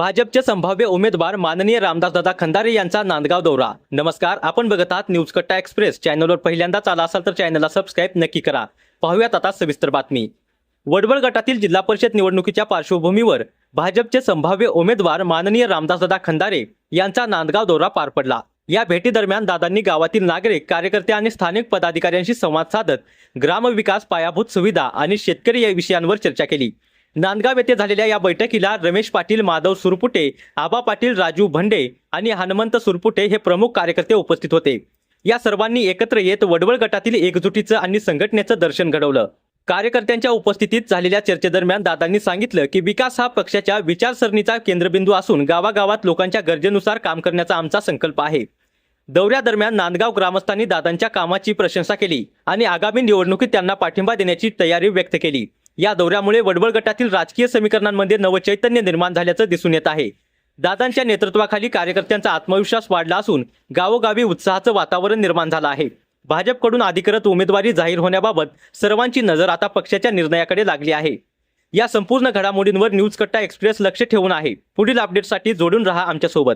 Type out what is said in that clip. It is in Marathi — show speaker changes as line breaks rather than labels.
भाजपचे संभाव्य उमेदवार माननीय रामदासदादा खंदारे यांचा नांदगाव दौरा. नमस्कार आपण बघत आहात न्यूज कट्टा एक्सप्रेस. चॅनलवर पहिल्यांदाच आला असाल तर चॅनलला सबस्क्राईब नक्की करा. पाहूयात आता सविस्तर बातमी. वडवळ गटातील जिल्हा परिषद निवडणुकीच्या पार्श्वभूमीवर भाजपचे संभाव्य उमेदवार माननीय रामदासदादा खंदारे यांचा नांदगाव दौरा पार पडला. या भेटीदरम्यान दादांनी गावातील नागरिक कार्यकर्ते आणि स्थानिक पदाधिकाऱ्यांशी संवाद साधत ग्रामविकास पायाभूत सुविधा आणि शेतकरी या विषयांवर चर्चा केली. नांदगाव येथे झालेल्या या बैठकीला रमेश पाटील माधव सुरपुटे आबा पाटील राजू भंडे आणि हनुमंत सुरपुटे हे प्रमुख कार्यकर्ते उपस्थित होते. या सर्वांनी एकत्र येत वडवळ गटातील एकजुटीचं आणि संघटनेचं दर्शन घडवलं. कार्यकर्त्यांच्या उपस्थितीत झालेल्या चर्चेदरम्यान दादांनी सांगितलं की विकास हा पक्षाच्या विचारसरणीचा केंद्रबिंदू असून गावागावात लोकांच्या गरजेनुसार काम करण्याचा आमचा संकल्प आहे. दौऱ्यादरम्यान नांदगाव ग्रामस्थांनी दादांच्या कामाची प्रशंसा केली आणि आगामी निवडणुकीत त्यांना पाठिंबा देण्याची तयारी व्यक्त केली. या दौऱ्यामुळे वडवळ गटातील राजकीय समीकरणांमध्ये नवचैतन्य निर्माण झाल्याचं दिसून येत आहे. दादांच्या नेतृत्वाखाली कार्यकर्त्यांचा आत्मविश्वास वाढला असून गावोगावी उत्साहाचं वातावरण निर्माण झालं आहे. भाजपकडून अधिकृत उमेदवारी जाहीर होण्याबाबत सर्वांची नजर आता पक्षाच्या निर्णयाकडे लागली आहे. या संपूर्ण घडामोडींवर न्यूज कट्टा एक्सप्रेस लक्ष ठेवून आहे. पुढील अपडेटसाठी जोडून राहा आमच्यासोबत.